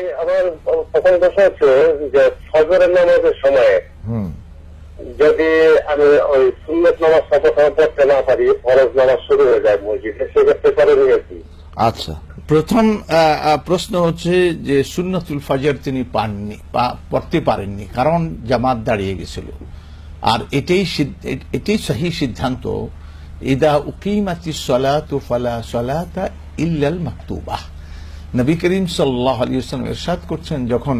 ভাই আমার প্রথম প্রশ্ন হচ্ছে যে ফজরের নামাজের সময়ে যদি আমি ওই সুন্নত নামাজ সর্বপ্রথম পড়তে না পারি ফরজ নামাজ শুরু হয়ে যায় মসজিদে সেক্ষেত্রে করে নিয়ে কি আচ্ছা। প্রথম প্রশ্ন হচ্ছে যে সুন্নতুল ফাজর তিনি পাননি পড়তে পারেননি কারণ জামাত দাঁড়িয়ে গেছিল। আর এটাই এটাই সহি সিদ্ধান্ত ইদা উকিমাতি সলাতু ফালা সলাতা ইল্লাল মাকতুবাহ নবী করিম সাল্লাহ আলী ইসলাম এরশাদ করছেন, যখন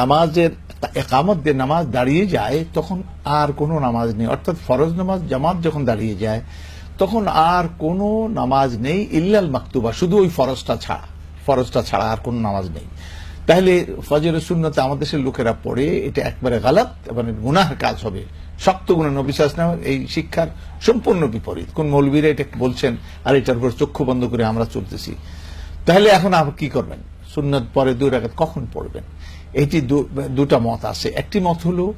নামাজের একামত দিয়ে নামাজ দাঁড়িয়ে যায়, তখন আর কোনো নামাজ নেই। অর্থাৎ ফরজ নামাজ, জামাত যখন দাঁড়িয়ে যায়, তখন আর কোনো নামাজ নেই ইল্লাল মাকতুবা, শুধু ওই ফরজটা ছাড়া। ফরজটা ছাড়া আর কোনো নামাজ নেই। তাহলে ফজরের সুন্নতে আমাদের দেশের লোকেরা পড়ে, এটা একবারে গালাত মানে গুনাহের কাজ হবে। শক্ত গুণা নবিশ্বাস এই শিক্ষার সম্পূর্ণ বিপরীত। কোন মৌলবীরা এটা বলছেন, আর এটার উপর চক্ষু বন্ধ করে আমরা চলতেছি। তাহলে এখন আপনি কি করবেন? সুন্নত পরে দুই রাকাত কখন পড়বেন? এটি দুটা মত আছে। একটি মত হলো,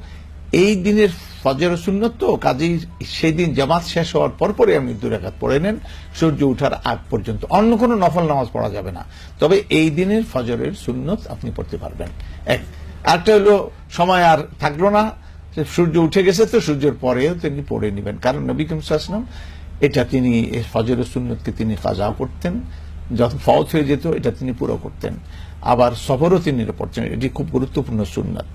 এই দিনের ফজর সুন্নত তো কাজেই সেই দিন জামাত শেষ হওয়ার পর পরে আপনি দুই রাকাত পড়ে নেন, সূর্য ওঠার আগ পর্যন্ত। অন্য কোনো নফল নামাজ পড়া যাবে না। তবে এই দিনের ফজরের সুন্নত আপনি পড়তে পারবেন। এক। আরেকটা হলো, সময় আর থাকল না। সূর্য উঠে গেছে তো সূর্যের পরেও তিনি পড়ে নেবেন। কারণ নবী করিম এটা তিনি ফজরের সুন্নতকে তিনি কাজা করতেন। যখন ফওত হয়ে যেত, এটা তিনি পুরো করতেন। আবার সফরও তিনি এটি খুব গুরুত্বপূর্ণ সুন্নত।